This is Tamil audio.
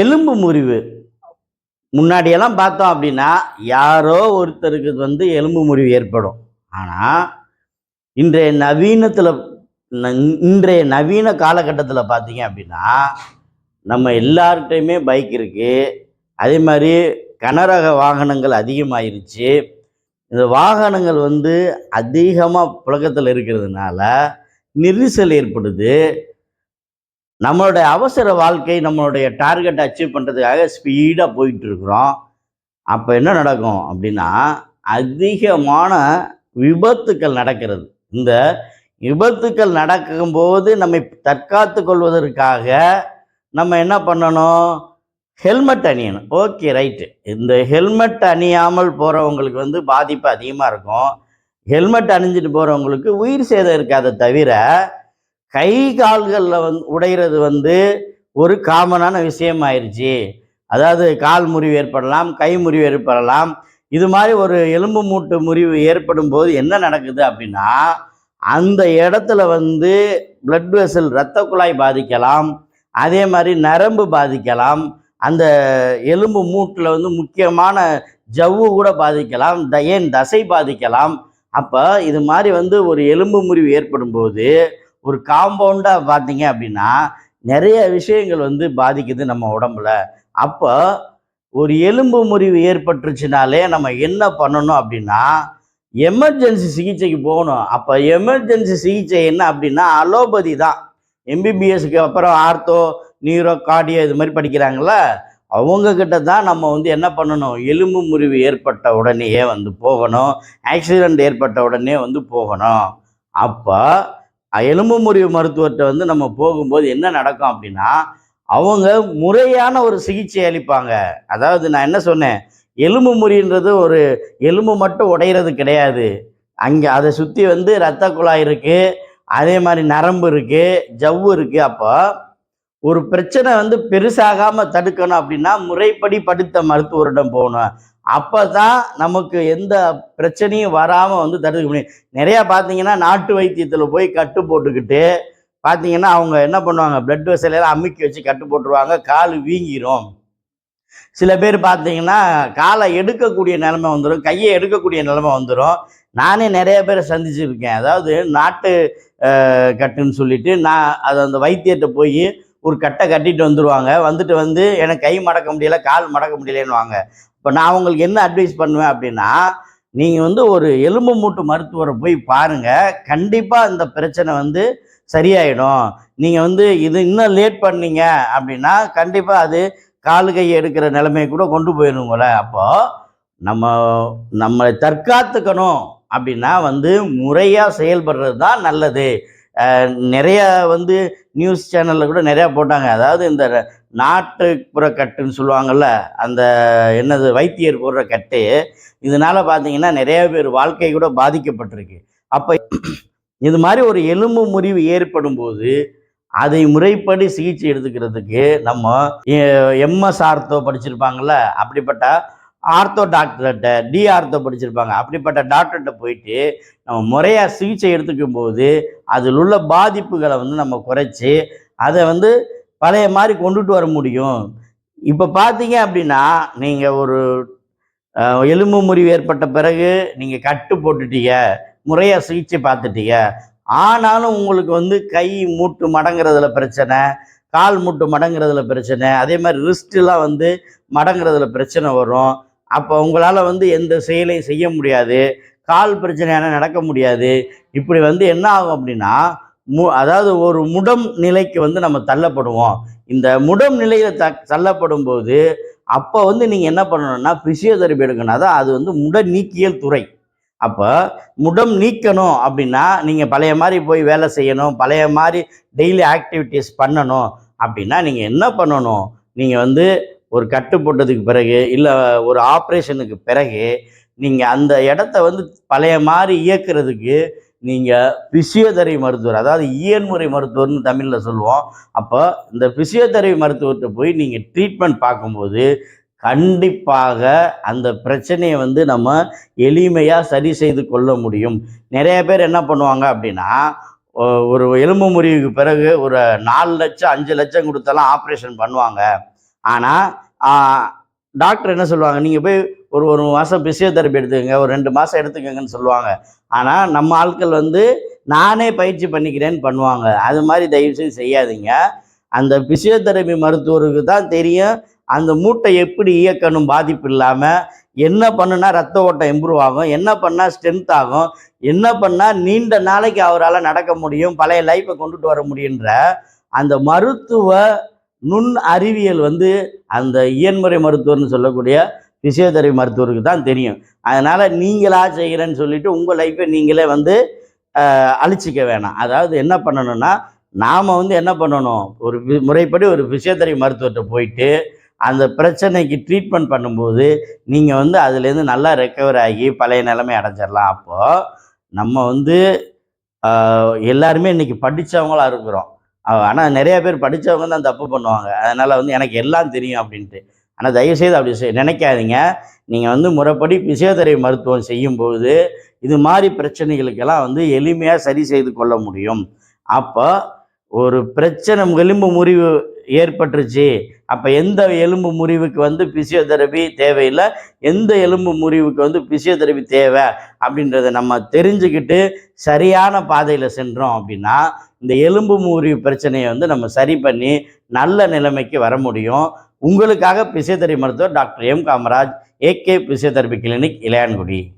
எலும்பு முறிவு. முன்னாடியெல்லாம் பார்த்தோம் அப்படின்னா யாரோ ஒருத்தருக்கு வந்து எலும்பு முறிவு ஏற்படும். ஆனால் இன்றைய நவீனத்தில் இன்றைய நவீன காலகட்டத்தில் பார்த்தீங்க அப்படின்னா நம்ம எல்லார்கிட்டையுமே பைக் இருக்குது அதே மாதிரி கனரக வாகனங்கள் அதிகமாயிருச்சு. இந்த வாகனங்கள் வந்து அதிகமாக புழக்கத்தில் இருக்கிறதுனால நெரிசல் ஏற்படுது. நம்மளுடைய அவசர வாழ்க்கை நம்மளுடைய டார்கெட் அச்சீவ் பண்ணுறதுக்காக ஸ்பீடாக போயிட்டுருக்குறோம். அப்போ என்ன நடக்கும் அப்படின்னா அதிகமான விபத்துக்கள் நடக்கிறது. இந்த விபத்துக்கள் நடக்கும்போது நம்மை தற்காத்து கொள்வதற்காக நம்ம என்ன பண்ணணும்? ஹெல்மெட் அணியணும். ஓகே ரைட்டு இந்த ஹெல்மெட் அணியாமல் போகிறவங்களுக்கு வந்து பாதிப்பு அதிகமாக இருக்கும். ஹெல்மெட் அணிஞ்சிட்டு போகிறவங்களுக்கு உயிர் சேதம் இருக்காத தவிர கை கால்களில் வந்து உடையிறது வந்து ஒரு காமனான விஷயம் ஆயிடுச்சு அதாவது கால் முறிவு ஏற்படலாம் கை முறிவு ஏற்படலாம். இது மாதிரி ஒரு எலும்பு மூட்டு முறிவு ஏற்படும் போது என்ன நடக்குது அப்படின்னா அந்த இடத்துல வந்து பிளட் வெசல் இரத்த குழாய் பாதிக்கலாம். அதே மாதிரி நரம்பு பாதிக்கலாம். அந்த எலும்பு மூட்டில் வந்து முக்கியமான ஜவ்வு கூட பாதிக்கலாம். த ஏன் தசை பாதிக்கலாம். அப்போ இது மாதிரி வந்து ஒரு எலும்பு முறிவு ஏற்படும் போது ஒரு காம்பவுண்டாக பார்த்தீங்க அப்படின்னா நிறைய விஷயங்கள் வந்து பாதிக்குது நம்ம உடம்புல. அப்போ ஒரு எலும்பு முறிவு ஏற்பட்டுருச்சுனாலே நம்ம என்ன பண்ணணும் அப்படின்னா எமர்ஜென்சி சிகிச்சைக்கு போகணும். அப்போ எமர்ஜென்சி சிகிச்சை என்ன அப்படின்னா அலோபதி தான். எம்பிபிஎஸ்க்கு அப்புறம் ஆர்த்தோ நியூரோ கார்டியோ இது மாதிரி படிக்கிறாங்கள அவங்கக்கிட்ட தான் நம்ம வந்து என்ன பண்ணணும்? எலும்பு முறிவு ஏற்பட்ட உடனேயே வந்து போகணும். ஆக்சிடெண்ட் ஏற்பட்ட உடனே வந்து போகணும். அப்போ எலும்பு முறிவு மருத்துவர்கிட்ட வந்து நம்ம போகும்போது என்ன நடக்கும் அப்படின்னா அவங்க முறையான ஒரு சிகிச்சை அளிப்பாங்க. அதாவது நான் என்ன சொன்னேன்? எலும்பு முறின்றது ஒரு எலும்பு மட்டும் உடையிறது கிடையாது. அங்கே அதை சுற்றி வந்து இரத்த குழாய் இருக்குது அதே மாதிரி நரம்பு இருக்குது ஜவ்வு இருக்குது அப்போ ஒரு பிரச்சனை வந்து பெருசாகாமல் தடுக்கணும் அப்படின்னா முறைப்படி படுத்த மருத்துவரிடம் போகணும். அப்போ தான் நமக்கு எந்த பிரச்சனையும் வராமல் வந்து தடுக்க முடியும். நிறையா பார்த்தீங்கன்னா நாட்டு வைத்தியத்தில் போய் கட்டு போட்டுக்கிட்டு பார்த்தீங்கன்னா அவங்க என்ன பண்ணுவாங்க? பிளட் வெசலையெல்லாம் அமுக்கி வச்சு கட்டு போட்டுருவாங்க. கால் வீங்கிரும். சில பேர் பார்த்தீங்கன்னா காலை எடுக்கக்கூடிய நிலைமை வந்துடும் கையை எடுக்கக்கூடிய நிலைமை வந்துடும் நானே நிறைய பேரை சந்திச்சிருக்கேன். அதாவது நாட்டு கட்டுன்னு சொல்லிட்டு நான் அது அந்த வைத்தியத்தை போய் ஒரு கட்டை கட்டிட்டு வந்துடுவாங்க வந்துட்டு வந்து எனக்கு கை மடக்க முடியல கால் மடக்க முடியலன்னுவாங்க. இப்போ நான் உங்களுக்கு என்ன அட்வைஸ் பண்ணுவேன் அப்படின்னா நீங்கள் வந்து ஒரு எலும்பு மூட்டு மருத்துவரை போய் பாருங்கள் கண்டிப்பாக இந்த பிரச்சனை வந்து சரியாயிடும். நீங்கள் வந்து இது இன்னும் லேட் பண்ணீங்க அப்படின்னா கண்டிப்பாக அது காலு கை எடுக்கிற நிலைமையை கூட கொண்டு போயிடுங்கள அப்போது நம்ம நம்மளை தற்காத்துக்கணும் அப்படின்னா வந்து முறையாக செயல்படுறது தான் நல்லது. நிறையா வந்து நியூஸ் சேனலில் கூட நிறையா போட்டாங்க. அதாவது இந்த நாட்டுப்புற கட்டுன்னு சொல்லுவாங்கள்ல அந்த என்னது வைத்தியர் போடுற கட்டு இதனால பார்த்தீங்கன்னா நிறைய பேர் வாழ்க்கை கூட பாதிக்கப்பட்டிருக்கு. அப்போ இது மாதிரி ஒரு எலும்பு முறிவு ஏற்படும் போது அதை முறைப்படி சிகிச்சை எடுத்துக்கிறதுக்கு நம்ம எம்எஸ் ஆர்த்தோ படிச்சிருப்பாங்கள்ல அப்படிப்பட்ட ஆர்த்தோ டாக்டர்கிட்ட டி ஆர்த்தோ படிச்சிருப்பாங்க. அப்படிப்பட்ட டாக்டர்கிட்ட போயிட்டு நம்ம முறையாக சிகிச்சை எடுத்துக்கும் போது அதில் உள்ள பாதிப்புகளை வந்து நம்ம குறைச்சி அதை வந்து பழைய மாதிரி கொண்டுட்டு வர முடியும். இப்போ பார்த்தீங்க அப்படின்னா நீங்கள் ஒரு எலும்பு முறிவு ஏற்பட்ட பிறகு நீங்கள் கட்டு போட்டுட்டீங்க முறையாக சிகிச்சை பார்த்துட்டீங்க ஆனாலும் உங்களுக்கு வந்து கை மூட்டு மடங்குறதுல பிரச்சனை கால் மூட்டு மடங்குறதுல பிரச்சனை அதே மாதிரி ரிஸ்ட்லாம் வந்து மடங்குறதுல பிரச்சனை வரும். அப்போ உங்களால் வந்து எந்த செயலையும் செய்ய முடியாது. கால் பிரச்சனையான நடக்க முடியாது. இப்படி வந்து என்ன ஆகும் அப்படின்னா மு அதாவது ஒரு முடம் நிலைக்கு வந்து நம்ம தள்ளப்படுவோம். இந்த முடம் நிலையில் த தள்ளப்படும் போது அப்போ வந்து நீங்கள் என்ன பண்ணணும்னா பிசியோதெரபி எடுக்கணும். அதான் அது வந்து முட நீக்கியல் துறை. அப்போ முடம் நீக்கணும் அப்படின்னா நீங்கள் பழைய மாதிரி போய் வேலை செய்யணும் பழைய மாதிரி டெய்லி ஆக்டிவிட்டீஸ் பண்ணணும் அப்படின்னா நீங்கள் என்ன பண்ணணும்? நீங்கள் வந்து ஒரு கட்டு போட்டதுக்கு பிறகு இல்லை ஒரு ஆப்ரேஷனுக்கு பிறகு நீங்கள் அந்த இடத்த வந்து பழைய மாதிரி இயக்குறதுக்கு நீங்கள் பிசியோதெரபி மருத்துவர் அதாவது இயன்முறை மருத்துவர்னு தமிழில் சொல்லுவோம். அப்போ இந்த பிசியோதெரபி மருத்துவர்கிட்ட போய் நீங்கள் ட்ரீட்மெண்ட் பார்க்கும்போது கண்டிப்பாக அந்த பிரச்சனையை வந்து நம்ம எளிமையாக சரி செய்து கொள்ள முடியும். நிறைய பேர் என்ன பண்ணுவாங்க அப்படின்னா ஒரு எலும்பு முறிவுக்கு பிறகு ஒரு நாலு லட்சம் அஞ்சு லட்சம் கொடுத்தாலாம் ஆப்ரேஷன் பண்ணுவாங்க. ஆனால் டாக்டர் என்ன சொல்லுவாங்க? நீங்கள் போய் ஒரு ஒரு மாதம் பிசியோதெரப்பி எடுத்துக்கோங்க ஒரு ரெண்டு மாதம் எடுத்துக்கங்கன்னு சொல்லுவாங்க. ஆனால் நம்ம ஆட்கள் வந்து நானே பயிற்சி பண்ணிக்கிறேன்னு பண்ணுவாங்க. அது மாதிரி தயவுசெய்து செய்யாதீங்க. அந்த பிசியோதெரபி மருத்துவருக்கு தான் தெரியும் அந்த மூட்டை எப்படி இயக்கணும் பாதிப்பு இல்லாமல் என்ன பண்ணுனா ரத்த ஓட்டம் இம்ப்ரூவ் ஆகும் என்ன பண்ணால் ஸ்ட்ரென்த் ஆகும் என்ன பண்ணால் நீண்ட நாளைக்கு அவரால் நடக்க முடியும் பழைய லைஃப்பை கொண்டுட்டு வர முடியுன்ற அந்த மருத்துவ நுண் அறிவியல் வந்து அந்த இயன்முறை மருத்துவர்னு சொல்லக்கூடிய பிசியோதெரபி மருத்துவருக்கு தான் தெரியும். அதனால் நீங்களா செய்கிறேன்னு சொல்லிட்டு உங்கள் லைஃப்பை நீங்களே வந்து அழிச்சிக்க வேணாம். அதாவது என்ன பண்ணணும்னா நாம் வந்து என்ன பண்ணணும்? ஒரு முறைப்படி ஒரு பிசியோதெரபி மருத்துவர்கிட்ட போயிட்டு அந்த பிரச்சனைக்கு ட்ரீட்மெண்ட் பண்ணும்போது நீங்கள் வந்து அதுலேருந்து நல்லா ரெக்கவர் ஆகி பழைய நிலைமை அடைஞ்சிடலாம். அப்போது நம்ம வந்து எல்லாருமே இன்றைக்கி படித்தவங்களா இருக்கிறோம். ஆனால் நிறைய பேர் படித்தவங்க தான் தப்பு பண்ணுவாங்க. அதனால் வந்து எனக்கு எல்லாம் தெரியும் அப்படின்ட்டு. ஆனால் தயவுசெய்து அப்படி நினைக்காதீங்க. நீங்கள் வந்து முறைப்படி பிசியோதெரபி மருத்துவம் செய்யும்போது இது மாதிரி பிரச்சனைகளுக்கெல்லாம் வந்து எளிமையாக சரி செய்து கொள்ள முடியும். அப்போ ஒரு பிரச்சனை எலும்பு முறிவு ஏற்பட்டுருச்சு. அப்போ எந்த எலும்பு முறிவுக்கு வந்து பிசியோதெரபி தேவையில்லை? எந்த எலும்பு முறிவுக்கு வந்து பிசியோதெரபி தேவை? அப்படின்றத நம்ம தெரிஞ்சுக்கிட்டு சரியான பாதையில் சென்றோம் அப்படின்னா இந்த எலும்பு முறிவு பிரச்சனையை வந்து நம்ம சரி பண்ணி நல்ல நிலைமைக்கு வர முடியும். உங்களுக்காக பிசியோதெரபி மருத்துவர் doctor M Kamaraj AK physiotherapy clinic Ilayangudi.